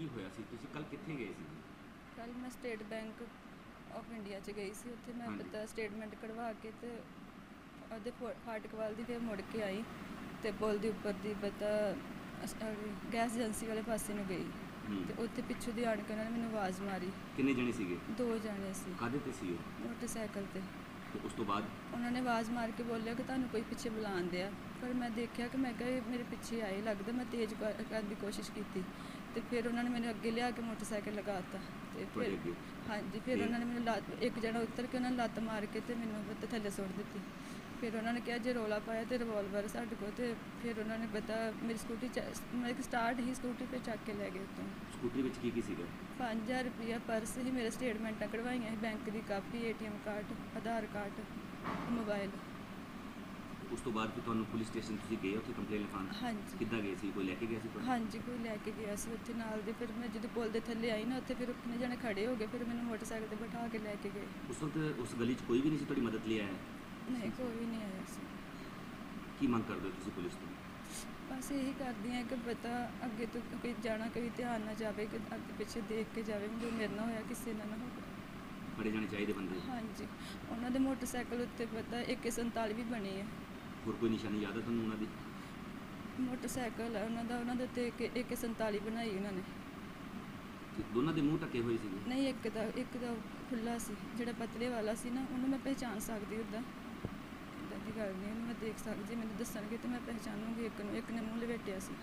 ਕੀ ਹੋਇਆ ਸੀ? ਤੁਸੀਂ ਕੱਲ ਕਿੱਥੇ ਗਏ ਸੀ? ਕੱਲ ਮੈਂ ਸਟੇਟ ਬੈਂਕ ਆਫ ਇੰਡੀਆ ਚ ਗਈ ਸੀ। ਉੱਥੇ ਮੈਂ ਹਾਂਜੀ। ਪਤਾ ਸਟੇਟਮੈਂਟ ਕਢਵਾ ਕੇ ਤੇ ਉਹਦੇ ਫੋ- ਫਾਟਕ ਵੱਲ ਦੀ ਫਿਰ ਮੁੜ ਕੇ ਆਈ ਤੇ ਪੁਲ ਦੇ ਉੱਪਰ ਦੀ ਪਤਾ ਅਸ- ਅਹ ਗੈਸ ਏਜੰਸੀ ਵਾਲੇ ਪਾਸੇ ਨੂੰ ਗਈ। ਹੂੰ। ਤੇ ਉੱਥੇ ਪਿੱਛੋਂ ਦੀ ਆਣ ਕੇ ਉਹਨਾਂ ਨੇ ਮੈਨੂੰ ਆਵਾਜ਼ ਮਾਰੀ। ਕਿੰਨੇ ਜਣੇ ਸੀਗੇ? ਦੋ ਜਾਣੇ ਸੀ। ਕਾਹਦੇ ਤੇ ਸੀ ਉਹ? ਮੋਟਰਸਾਈਕਲ ਤੇ। ਤੇ ਉਸ ਤੋਂ ਬਾਅਦ? ਉਹਨਾਂ ਨੇ ਆਵਾਜ਼ ਮਾਰ ਕੇ ਬੋਲਿਆ ਕਿ ਤੁਹਾਨੂੰ ਕੋਈ ਪਿੱਛੇ ਬੁਲਾਉਂਦੇ ਆ ਪਰ ਮੈਂ ਦੇਖਿਆ ਕਿ ਮੈਂ ਕਿਹਾ ਇਹ ਮੇਰੇ ਪਿੱਛੇ ਆਏ ਲੱਗਦਾ ਮੈਂ ਤੇਜ਼ ਕਰ- ਕਰਨ ਦੀ ਕੋਸ਼ਿਸ਼ ਕੀਤੀ। ਤੇ ਫਿਰ ਉਹਨਾਂ ਨੇ ਮੈਨੂੰ ਅੱਗੇ ਲਿਆ ਕੇ ਮੋਟਰਸਾਈਕਲ ਲਗਾਤਾ ਤੇ। ਤੁਹਾਡੇ ਫਿਰ ਅੱਗੇ? ਹਾਂਜੀ ਫਿਰ ਤੇ- ਉਹਨਾਂ ਨੇ ਮੈਨੂੰ ਲੱਤ ਇੱਕ ਜਣਾ ਉੱਤਰ ਕੇ ਉਹਨਾਂ ਨੇ ਲੱਤ ਮਾਰ ਕੇ ਤੇ ਮੈਨੂੰ ਉੱਤੇ ਥੱਲੇ ਸੁੱਟ ਦਿੱਤੀ। ਫਿਰ ਉਹਨਾਂ ਨੇ ਕਿਹਾ ਜੇ ਰੋਲਾ ਪਾਇਆ ਤੇ ਰਿਵਾਲਵਰ ਸਾਡੇ ਕੋਲ ਤੇ ਫਿਰ ਉਹਨਾਂ ਨੇ ਪਤਾ ਮੇਰੀ ਸਕੂਟੀ ਚ ਮੈਂ ਇੱਕ ਸਟਾਰਟ ਹੀ ਸਕੂਟੀ ਤੇ ਚੱਕ ਕੇ ਲੈ ਗਏ ਉੱਤੋਂ। ਸਕੂਟਰੀ ਵਿੱਚ ਕੀ ਕੀ ਸੀਗਾ? 5000 ਰੁਪਇਆ ਪਰਸ ਹੀ ਮੇਰੇ ਸਟੇਟਮੈਂਟਾਂ ਕਢਵਾਈਆਂ ਸੀ ਬੈਂਕ ਦੀ copy ATM card Aadhaar card mobile ਉਸ ਤੋਂ ਬਾਅਦ ਫਿਰ ਤੁਹਾਨੂੰ ਪੁਲਿਸ ਸਟੇਸ਼ਨ ਤੁਸੀਂ ਗਏ ਉੱਥੇ ਕੰਪਲੇਂਟ ਲਿਖਾਉਣ? ਹਾਂਜੀ। ਕਿੱਦਾਂ ਗਏ ਸੀ? ਕੋਈ ਲੈ ਕੇ ਗਿਆ ਸੀ ਤੁਹਾਨੂੰ ਹਾਂਜੀ ਕੋਈ ਲੈ ਕੇ ਗਿਆ ਸੀ ਉੱਥੇ ਨਾਲ ਦੇ ਫਿਰ ਮੈਂ ਜਦੋਂ ਪੁਲ ਦੇ ਥੱਲੇ ਆਈ ਨਾ ਉੱਥੇ ਫਿਰ ਕਿੰਨੇ ਜਣੇ ਖੜੇ ਹੋ ਗਏ ਫਿਰ ਮੈਨੂੰ ਮੋਟਰਸਾਈਕਲ ਤੇ ਬਿਠਾ ਕੇ ਲੈ ਕੇ ਗਏ। ਉਸ ਵਕਤ ਉਸ ਗਲੀ 'ਚ ਕੋਈ ਵੀ ਨਹੀਂ ਸੀ ਤੁਹਾਡੀ ਮਦਦ ਲਈ ਆਇਆ? ਨਹੀਂ ਕੋਈ ਵੀ ਨਹੀਂ ਆਇਆ ਸੀ। ਕੀ ਮੰਗ ਕਰਦੇ ਹੋ ਤੁਸੀਂ ਪੁਲਿਸ ਤੋਂ? ਬਸ ਇਹੀ ਕਰਦੀ ਹਾਂ ਕਿ ਪਤਾ ਅੱਗੇ ਤੋਂ ਕੋਈ ਜਾਣਾ ਕੋਈ ਧਿਆਨ ਨਾ ਜਾਵੇ ਕਿ ਅੱਗੇ ਪਿੱਛੇ ਦੇਖ ਕੇ ਜਾਵੇ ਜੋ ਮੇਰੇ ਨਾਲ ਹੋਇਆ ਕਿਸੇ ਨਾਲ ਨਾ ਹੋਵੇ ਫੜੇ ਜਾਣੇ ਚਾਹੀਦੇ ਬੰਦੇ ਹਾਂਜੀ। ਉਹਨਾਂ ਦੇ ਮੋਟਰਸਾਈਕਲ ਉੱਤੇ ਪਤਾ 147 ਵੀ ਬਣੀ ਹੈ ਹੋਰ ਕੋਈ ਨਿਸ਼ਾਨੀ ਯਾਦ ਹੈ ਤੁਹਾਨੂੰ ਉਹਨਾਂ ਦੀ? ਮੋਟਰਸਾਈਕਲ ਹੈ ਉਹਨਾਂ ਦਾ ਉਹਨਾਂ ਦੇ ਉੱਤੇ ਇੱਕ 147 ਬਣਾਈ ਉਹਨਾਂ ਨੇ। ਤੇ ਦੋਨਾਂ ਦੇ ਮੂੰਹ ਢੱਕੇ ਹੋਏ ਸੀਗੇ? ਨਹੀਂ ਇੱਕ ਦਾ ਇੱਕ ਦਾ ਖੁੱਲਾ ਸੀ ਜਿਹੜਾ ਪਤਲੇ ਵਾਲਾ ਸੀ ਨਾ ਉਹਨੂੰ ਮੈਂ ਪਹਿਚਾਨ ਸਕਦੀ ਉੱਦਾਂ। ਦੀ ਗੱਲ ਨਹੀਂ ਮੈਂ ਦੇਖ ਸਕਦੀ ਜੇ ਮੈਨੂੰ ਦੱਸਣਗੇ ਤੇ ਮੈਂ ਪਹਿਚਾਨੂੰਗੀ, ਇੱਕ ਨੂੰ, ਇੱਕ ਨੇ ਮੂੰਹ ਲਵੇਟਿਆ ਸੀ।